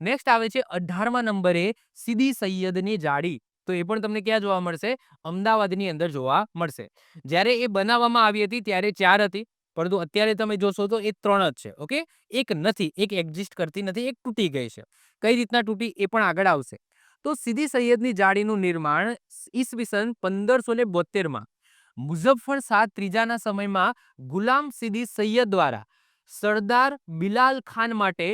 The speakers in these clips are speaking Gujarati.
નેક્સ્ટ આવે છે અઢારમા નંબરે સીદી સૈયદની જાળી. તો એ પણ તમને ક્યાં જોવા મળશે? અમદાવાદની અંદર જોવા મળશે. જ્યારે એ બનાવવામાં આવી હતી ત્યારે ચાર હતી. પરંતુ અત્યારે તમે જોશો તો એ ત્રણ જ છે, ઓકે? એક નથી, એક એક્ઝિસ્ટ કરતી નથી, એક તૂટી ગઈ છે. કઈ રીતના તૂટી એ પણ આગળ આવશે. તો સીદી સૈયદની જાળીનું નિર્માણ ઈસવીસન પંદરસો ને બોતેરમાં મુઝફ્ફર શાહ ત્રીજાના સમયમાં ગુલામ સીધી સૈયદ દ્વારા સરદાર બિલાલ ખાન માટે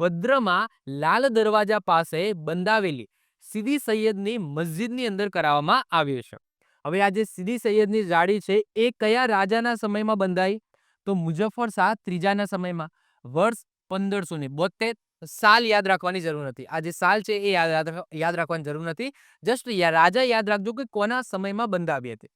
ભદ્રમાં લાલ દરવાજા પાસે બંધાવેલી સીદી સૈયદની મસ્જિદની અંદર કરાવવામાં આવ્યું છે. હવે આ જે સીદી સૈયદની જાળી છે, એ કયા રાજાના સમયમાં બંધાઈ? તો મુઝફ્ફર શાહ ત્રીજાના સમયમાં, વર્ષ પંદરસો ને બોતેર સાલ યાદ રાખવાની જરૂર નથી. આ જે સાલ છે, એ યાદ યાદ રાખવાની જરૂર નથી. જસ્ટ રાજા યાદ રાખજો કે કોના સમયમાં બંધાવી હતી.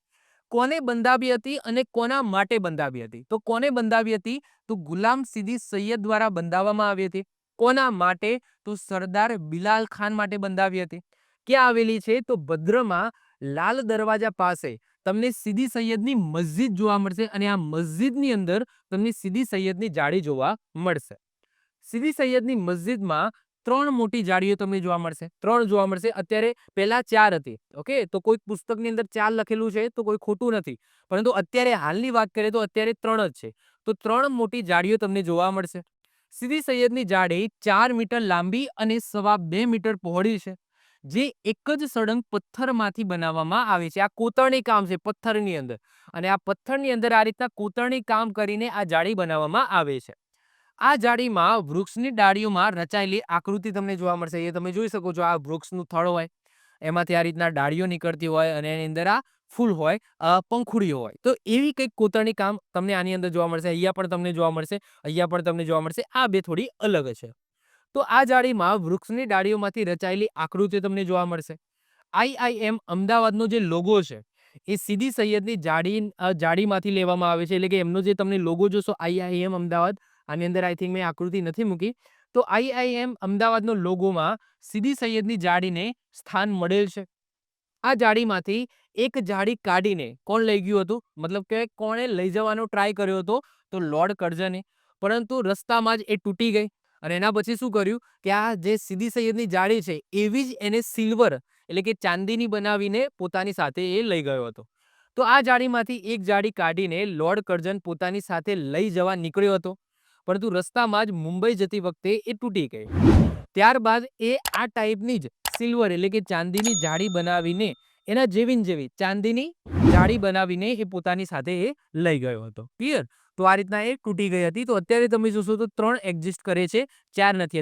કોને બંધાવી હતી અને કોના માટે બંધાવી હતી? તો કોને બંધાવી હતી? તો ગુલામ સીદી સૈયદ દ્વારા બંધાવવામાં આવી હતી. કોના માટે? તો સરદાર બિલાલ ખાન માટે બંધાવી હતી. ક્યાં આવેલી છે? તો ભદ્રમાં લાલ દરવાજા પાસે તમને સીધી સૈયદની મસ્જિદ જોવા મળશે અને આ મસ્જિદની અંદર તમને સીધી સૈયદની જાળી જોવા મળશે. સીદી સૈયદની મસ્જિદમાં ત્રણ મોટી જાળીઓ તમને જોવા મળશે. ત્રણ જોવા મળશે. અત્યારે પહેલા ચાર હતી. ઓકે? તો કોઈ પુસ્તકની અંદર ચાર લખેલું છે તો કોઈ ખોટું નથી. પરંતુ અત્યારે હાલની વાત કરીએ તો અત્યારે ત્રણ જ છે. તો ત્રણ મોટી જાળીઓ તમને જોવા મળશે. સીધી સૈયદની જાળી ચાર મીટર લાંબી અને સવા બે મીટર પહોળી છે. જે એક જ સળંગ પથ્થરમાંથી બનાવવામાં આવે છે. આ કોતરણી કામ છે પથ્થરની અંદર. અને આ પથ્થરની અંદર આ રીતના કોતરણી કામ કરીને આ જાળી બનાવવામાં આવે છે. આ જાળીમાં વૃક્ષની ડાળીઓમાં રચાયેલી આકૃતિ તમને જોવા મળશે. એ તમે જોઈ શકો છો આ વૃક્ષનું થળ હોય, એમાંથી આ રીતના ડાળીઓ નીકળતી હોય અને એની અંદર આ ફૂલ હોય પંખુડીઓ હોય. તો એવી કંઈક કોતરણી કામ તમને આની અંદર જોવા મળશે. અહીંયા પણ તમને જોવા મળશે, અહીંયા પણ તમને જોવા મળશે. આ બે થોડી અલગ છે. તો આ જાળીમાં વૃક્ષની ડાળીઓમાંથી રચાયેલી આકૃતિઓ તમને જોવા મળશે. આઈઆઈએમ અમદાવાદનો જે લોગો છે, એ સીધી સૈયદની જાળી જાળીમાંથી લેવામાં આવે છે. એટલે કે એમનો જે તમને લોગો જોશો આઈઆઈએમ અમદાવાદ આની અંદર આઈ થિંક મેં આકૃતિ નથી મૂકી. તો આઈઆઈએમ અમદાવાદનો લોગોમાં સીદી સૈયદની જાળીને સ્થાન મળેલ છે. આ જાળીમાંથી એક જાળી કાઢીને કોણ લઈ ગયું હતું? મતલબ કે કોણે લઈ જવાનો ટ્રાય કર્યો હતો? તો લોર્ડ કર્જને. પરંતુ રસ્તામાં જ એ તૂટી ગઈ. અને એના પછી શું કર્યું? કે આ જે સીધી સૈયદની જાળી છે, એવી જ એને સિલ્વર એટલે કે ચાંદીની બનાવીને પોતાની સાથે એ લઈ ગયો હતો. તો આ જાળીમાંથી એક જાળી કાઢીને લોર્ડ કર્જન પોતાની સાથે લઈ જવા નીકળ્યો હતો. પરંતુ રસ્તામાં જ મુંબઈ જતી વખતે એ તૂટી ગઈ. ત્યારબાદ એ આ ટાઈપની જ સિલ્વર એટલે કે ચાંદીની જાળી બનાવીને એના જેવી જેવી ચાંદીની જાળી બનાવીને એ પોતાની સાથે એ લઈ ગયો હતો. ક્લિયર તો આ રીતના એ તૂટી ગઈ હતી. તો અત્યારે તમે જોશો તો ત્રણ એક્ઝિસ્ટ કરે છે, ચાર નથી.